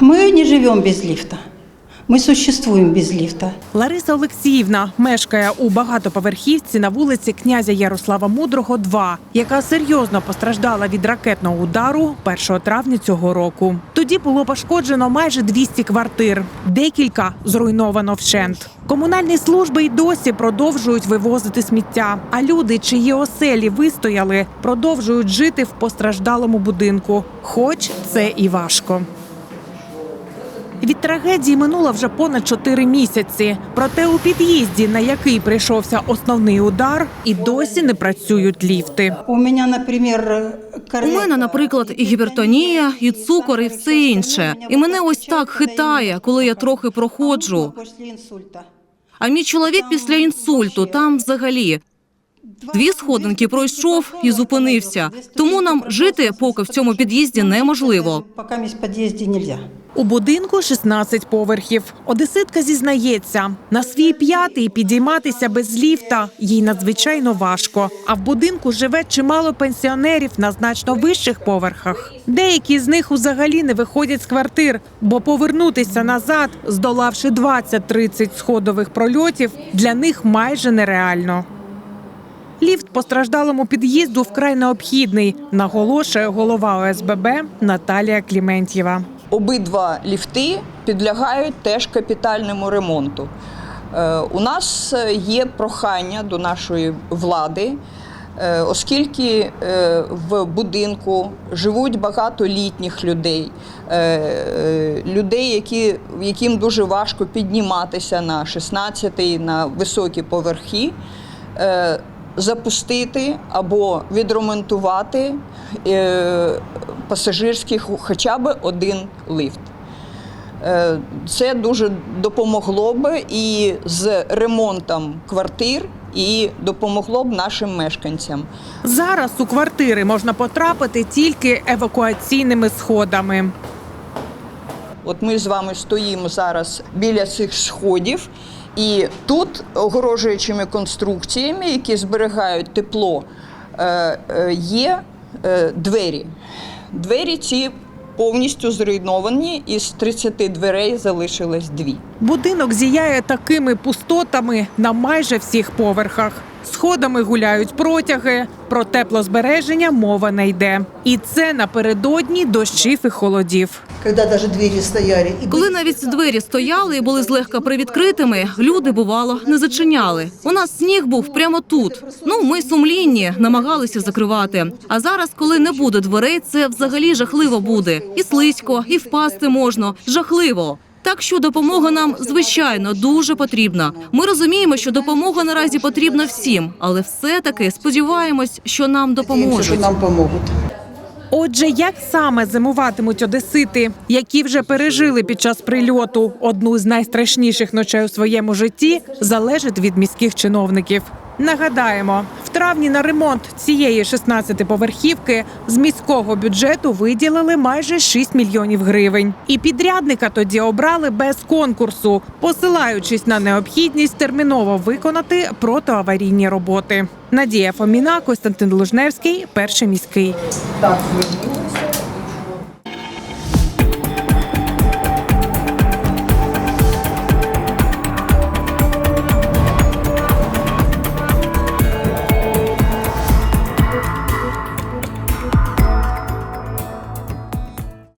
Мы не живем без лифта. Мы существуем без лифта. Лариса Олексіївна мешкає у багатоповерхівці на вулиці князя Ярослава Мудрого, 2, яка серйозно постраждала від ракетного удару 1 травня цього року. Тоді було пошкоджено майже 200 квартир, декілька зруйновано вщент. Комунальні служби й досі продовжують вивозити сміття. А люди, чиї оселі вистояли, продовжують жити в постраждалому будинку, хоч це і важко. Від трагедії минуло вже понад 4 місяці. Проте у під'їзді, на який прийшовся основний удар, і досі не працюють ліфти. У меня, например, У мене, наприклад, і гіпертонія, і цукор, і все інше. І мене ось так хитає, коли я трохи проходжу. А мій чоловік після інсульту там взагалі дві сходинки пройшов і зупинився. Тому нам жити поки в цьому під'їзді неможливо. Пока в подъезде нельзя. У будинку 16 поверхів. Одеситка зізнається, на свій п'ятий підійматися без ліфта їй надзвичайно важко. А в будинку живе чимало пенсіонерів на значно вищих поверхах. Деякі з них взагалі не виходять з квартир, бо повернутися назад, здолавши 20-30 сходових прольотів, для них майже нереально. Ліфт постраждалому під'їзду вкрай необхідний, наголошує голова ОСББ Наталія Кліментьєва. Обидва ліфти підлягають теж капітальному ремонту. Е, У нас є прохання до нашої влади, е, оскільки е, в будинку живуть багато літніх людей, людей, які, яким дуже важко підніматися на 16-й, на високі поверхи. Запустити або відремонтувати е, пасажирський хоча б один лифт. Е, Це дуже допомогло б і з ремонтом квартир, і допомогло б нашим мешканцям. Зараз у квартири можна потрапити тільки евакуаційними сходами. От ми з вами стоїмо зараз біля цих сходів, і тут огорожуючими конструкціями, які зберігають тепло, е, е, є е, двері. Двері ці повністю зруйновані, із 30 дверей залишилось дві. Будинок зіяє такими пустотами на майже всіх поверхах. Сходами гуляють протяги, про теплозбереження мова не йде. І це напередодні дощів і холодів. когда даже двери стояли. Коли навіть двері стояли і були злегка привідкритими, люди бувало не зачиняли. У нас сніг був прямо тут. Ну ми сумлінні, намагалися закривати. А зараз, коли не буде дверей, це взагалі жахливо буде. І слизько, і впасти можна. Жахливо. Так що допомога нам звичайно дуже потрібна. Ми розуміємо, що допомога наразі потрібна всім, але все-таки сподіваємось, що нам допоможуть. что нам помогут. Отже, як саме зимуватимуть одесити, які вже пережили під час прильоту одну з найстрашніших ночей у своєму житті, залежить від міських чиновників. Нагадаємо, в травні на ремонт цієї 16-поверхівки з міського бюджету виділили майже 6 мільйонів гривень. І підрядника тоді обрали без конкурсу, посилаючись на необхідність терміново виконати протиаварійні роботи. Надія Фоміна, Костянтин Лужневський, перший міський.